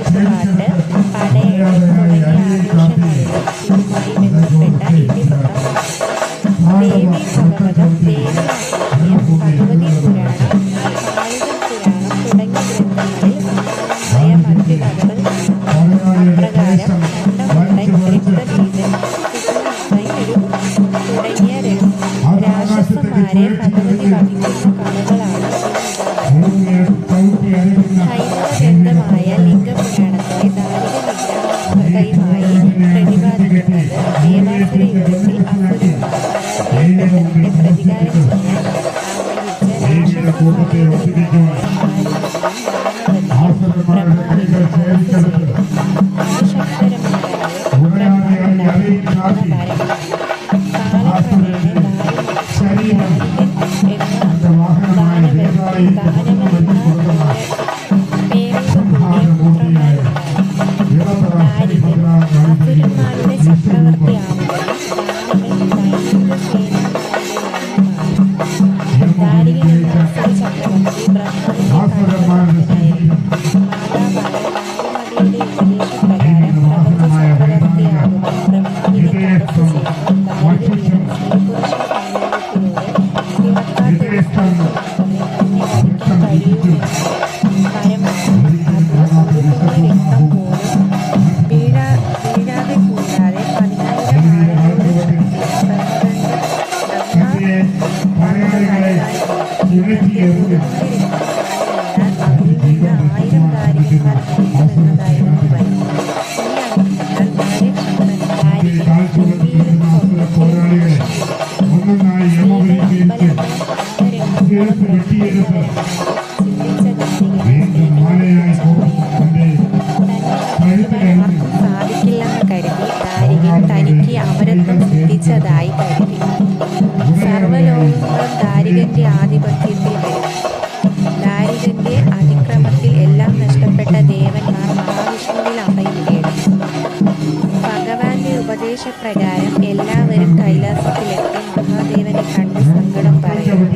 പാട്ട് പടയണി തുടങ്ങിയ ആഘോഷങ്ങളിലും ഇതുമായി ബന്ധപ്പെട്ട ദേവി ഭാഗവതം ദേവിയാക്കിയ ഭഗവതി പുരാണം പുരാണം തുടങ്ങിയ ഗ്രന്ഥങ്ങളിൽ നയമധ്യ കഥകൾ অতিথিকে হাসপাতাল Vâng Thank you. പ്രകാരം എല്ലാവരും കൈലാസത്തിലെത്തി മഹാദേവനെ കണ്ട് സങ്കടം പറയണം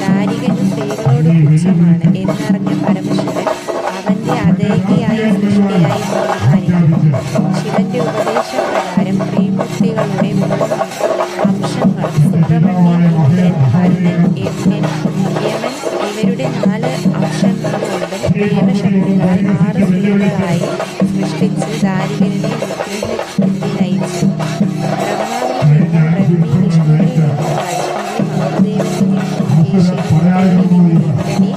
ദാരികന് സ്ത്രീകളോട് പുച്ഛമാണ്. എന്നറിഞ്ഞ പരമശിവൻ അവന്റെ അതേകിയായ സൃഷ്ടിയായി തീരുമാനിക്കുന്നു ശിവന്റെ ഉപദേശപ്രകാരം ത്രിമൂർത്തികളുടെ അംശങ്ങളും സുബ്രഹ്മണ്യൻ ഇന്ദ്രൻ വരുണൻ യമൻ ഇവരുടെ നാല് അംശങ്ങളും ദേവശക്തികളായി ആറ് സ്ത്രീകളായി സൃഷ്ടിച്ച് ദാരികനെ Hallelujah.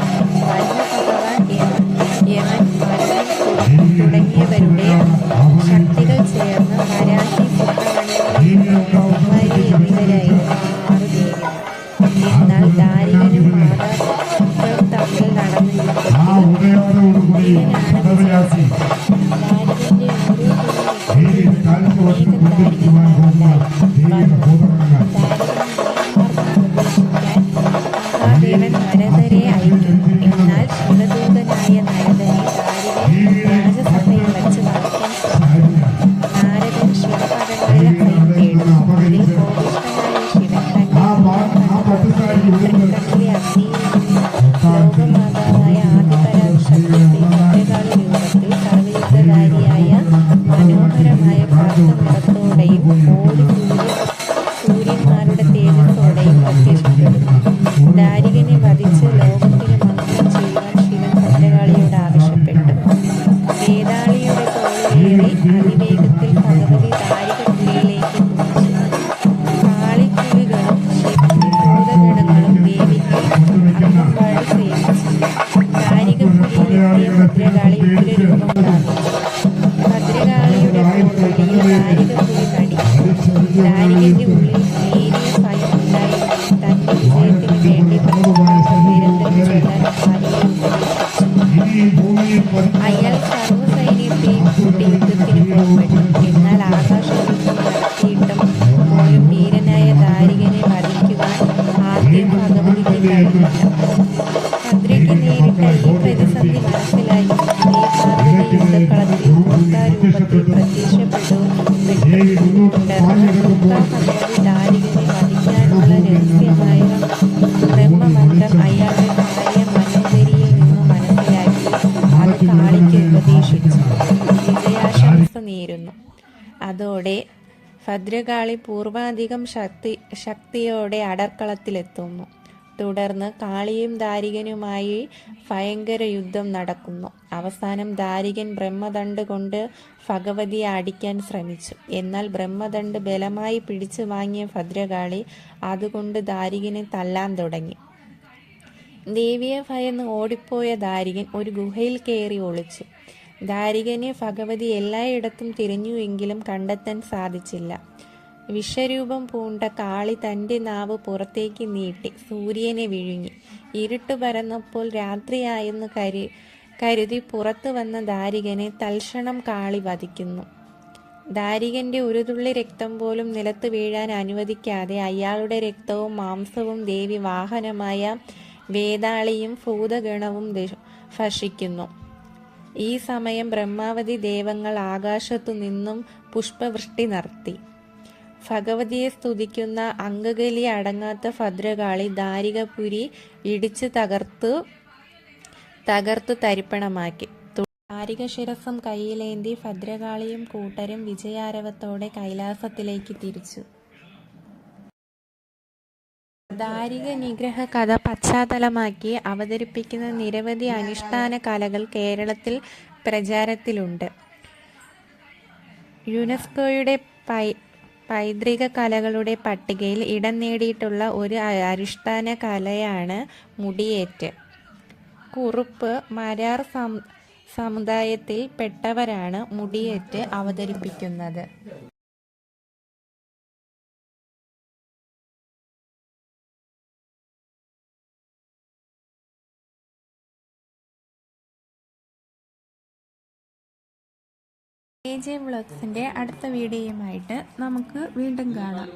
മഹാദേവൻ നരദരെ അയക്കും എന്നാൽ ശിവദൂതനായ നരദനെ കാരികൻ രാജസഭയിൽ വച്ച് നടക്കാൻ ശ്രമിക്കും നാരദൻ ശിവപദങ്ങളിൽ അഭയം തേടും അതിൽ കോപിഷ്ഠനായ ശിവൻ തന്റെ വീണ്ടും മുന്നിൽ തന്നെയായിരുന്നു അതോടെ ഭദ്രകാളി പൂർവാധികം ശക്തി ശക്തിയോടെ അടർക്കളത്തിലെത്തുന്നു. തുടർന്ന് കാളിയും ദാരികനുമായി ഭയങ്കര യുദ്ധം നടക്കുന്നു. അവസാനം ദാരികൻ ബ്രഹ്മദണ്ഡ് കൊണ്ട് ഭഗവതിയെ അടിക്കാൻ ശ്രമിച്ചു. എന്നാൽ ബ്രഹ്മദണ്ഡ് ബലമായി പിടിച്ചു വാങ്ങിയ ഭദ്രകാളി അതുകൊണ്ട് ദാരികനെ തല്ലാൻ തുടങ്ങി. ദേവിയെ ഭയന്ന് ഓടിപ്പോയ ദാരികൻ ഒരു ഗുഹയിൽ കയറി ഒളിച്ചു. ദാരികനെ ഭഗവതി എല്ലായിടത്തും തിരഞ്ഞുവെങ്കിലും കണ്ടെത്താൻ സാധിച്ചില്ല. വിശ്വരൂപം പൂണ്ട കാളി തന്റെ നാവ് പുറത്തേക്ക് നീട്ടി സൂര്യനെ വിഴുങ്ങി. ഇരുട്ട് പരന്നപ്പോൾ രാത്രിയായെന്ന് കരു കരുതി പുറത്തു വന്ന ദാരികനെ തൽക്ഷണം കാളി വധിക്കുന്നു. ദാരികന്റെ ഒരു തുള്ളി രക്തം പോലും നിലത്ത് വീഴാൻ അനുവദിക്കാതെ അയാളുടെ രക്തവും മാംസവും ദേവി വാഹനമായ വേതാളിയും ഭൂതഗണവും ഭക്ഷിക്കുന്നു. ഈ സമയം ബ്രഹ്മാവതി ദേവങ്ങൾ ആകാശത്തു നിന്നും പുഷ്പവൃഷ്ടി നടത്തി. ഭഗവതിയെ സ്തുതിക്കുന്ന അങ്കഗലി അടങ്ങാത്ത ഭദ്രകാളി ദാരികപുരി ഇടിച്ചു തകർത്തു തകർത്തു തരിപ്പണമാക്കി. ധാരിക ശിരസം കയ്യിലേന്തി ഭദ്രകാളിയും കൂട്ടരും വിജയാരവത്തോടെ കൈലാസത്തിലേക്ക് തിരിച്ചു. ദാരിക നിഗ്രഹ കഥ പശ്ചാത്തലമാക്കി അവതരിപ്പിക്കുന്ന നിരവധി അനുഷ്ഠാന കലകൾ കേരളത്തിൽ പ്രചാരത്തിലുണ്ട്. യുനെസ്കോയുടെ പൈ പൈതൃക കലകളുടെ പട്ടികയിൽ ഇടം നേടിയിട്ടുള്ള ഒരു അനുഷ്ഠാന കലയാണ് മുടിയേറ്റ്. കുറുപ്പ് മരാർ സം സമുദായത്തിൽ പെട്ടവരാണ് മുടിയേറ്റ് അവതരിപ്പിക്കുന്നത്. എ ജെ വ്ളോഗ്സിന്റെ അടുത്ത വീഡിയോയുമായിട്ട് നമുക്ക് വീണ്ടും കാണാം.